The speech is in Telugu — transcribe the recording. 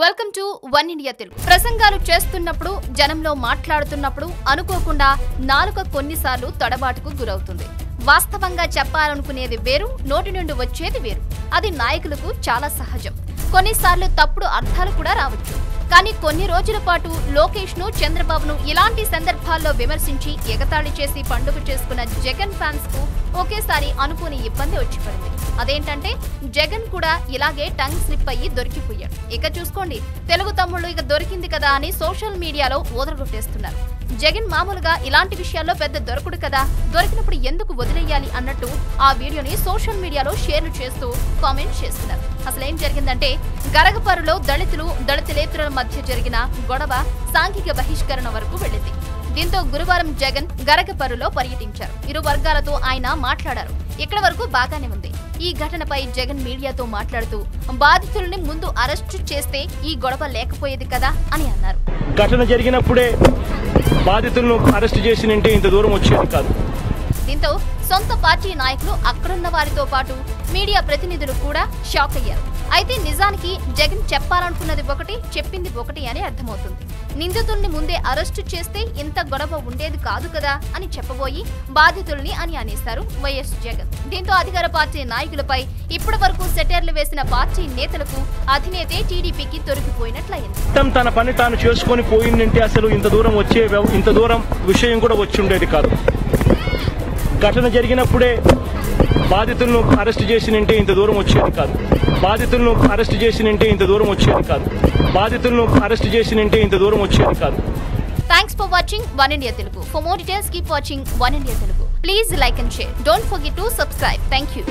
Welcome to One India Telugu. ప్రసంగాలు చేస్తున్నప్పుడు జనంలో మాట్లాడుతున్నప్పుడు అనుకోకుండా నాలుక కొన్నిసార్లు తడబాటుకు గురవుతుంది. వాస్తవంగా చెప్పాలనుకునేది వేరు నోటి నుండి వచ్చేది వేరు. అది నాయకులకు చాలా సహజం. కొన్నిసార్లు తప్పుడు అర్థాలు కూడా రావచ్చు. కానీ కొన్ని రోజుల పాటు లోకేష్ను చంద్రబాబును ఇలాంటి సందర్భాల్లో విమర్శించి ఎగతాళి చేసి పండుగ చేసుకున్న జగన్ ఫ్యాన్స్కు ఒకేసారి అనుకోని ఇబ్బంది వచ్చి పడింది. అదేంటంటే జగన్ కూడా ఇలాగే టంగ్ స్లిప్ అయ్యి దొరికిపోయాడు. ఇక చూసుకోండి తెలుగు తమ్ముళ్ళు ఇక దొరికింది కదా అని సోషల్ మీడియాలో ఓదరగొట్టేస్తున్నారు జగన్ మామూలుగా ఇలాంటి విషయాల్లో పెద్ద దొరకడు కదా దొరికినప్పుడు ఎందుకు వదిలేయాలి అన్నట్టు ఆ వీడియోని సోషల్ మీడియాలో షేర్లు చేస్తూ కామెంట్ చేస్తున్నారు. అసలు ఏం జరిగిందంటే గరగపరులో దళితులు దళితులేతరుల మధ్య జరిగిన గొడవ సాంఘిక బహిష్కరణ వరకు వెళ్ళింది. దీంతో గురువారం జగన్ గరగపరులో పర్యటించారు. ఇరు వర్గాలతో ఆయన మాట్లాడారు. ఇక్కడ వరకు బాగానే ఉంది. ఈ ఘటనపై జగన్ మీడియాతో మాట్లాడుతూ బాధితుల్ని ముందు అరెస్టు చేస్తే ఈ గొడవ లేకపోయేది కదా అని అన్నారు. ఘటన జరిగినప్పుడే బాధితులను అరెస్ట్ చేసినంటే ఇంత దూరం వచ్చేది కాదు. దీంతో సొంత పార్టీ నాయకులు అక్కడున్న వారితో పాటు మీడియా ప్రతినిధులు కూడా షాక్ అయ్యారు. అయితే నిజానికి జగన్ చెప్పాలనుకున్నది ఒకటి చెప్పింది ఒకటి అని అర్థమవుతుంది. నిందితుల్ని ముందే అరెస్టు చేస్తే ఇంత గొడవ ఉండేది కాదు కదా అని చెప్పబోయి బాధితుల్ని అని అనేశారు వైఎస్ జగన్. దీంతో అధికార పార్టీ నాయకులపై ఇప్పటి వరకు సెటర్లు వేసిన పార్టీ నేతలకు అధినేతే టీడీపీకి దొరికిపోయినట్లయింది తన పని తాను చేసుకొని పోయిందంటే అసలు ఇంత దూరం వచ్చే ఇంత దూరం విషయం కూడా వచ్చి ఉండేది కాదు. ఘటన జరిగినప్పుడే బాధితులను అరెస్ట్ చేసినంటే ఇంత దూరం వచ్చేది కాదు. బాధితులను అరెస్ట్ చేసినంటే ఇంత దూరం వచ్చేది కాదు. బాధితులను అరెస్ట్ చేసినంటే ఇంత దూరం వచ్చేది కాదు. Thanks for watching One India Telugu for more details keep watching One India Telugu please like and share don't forget to subscribe thank you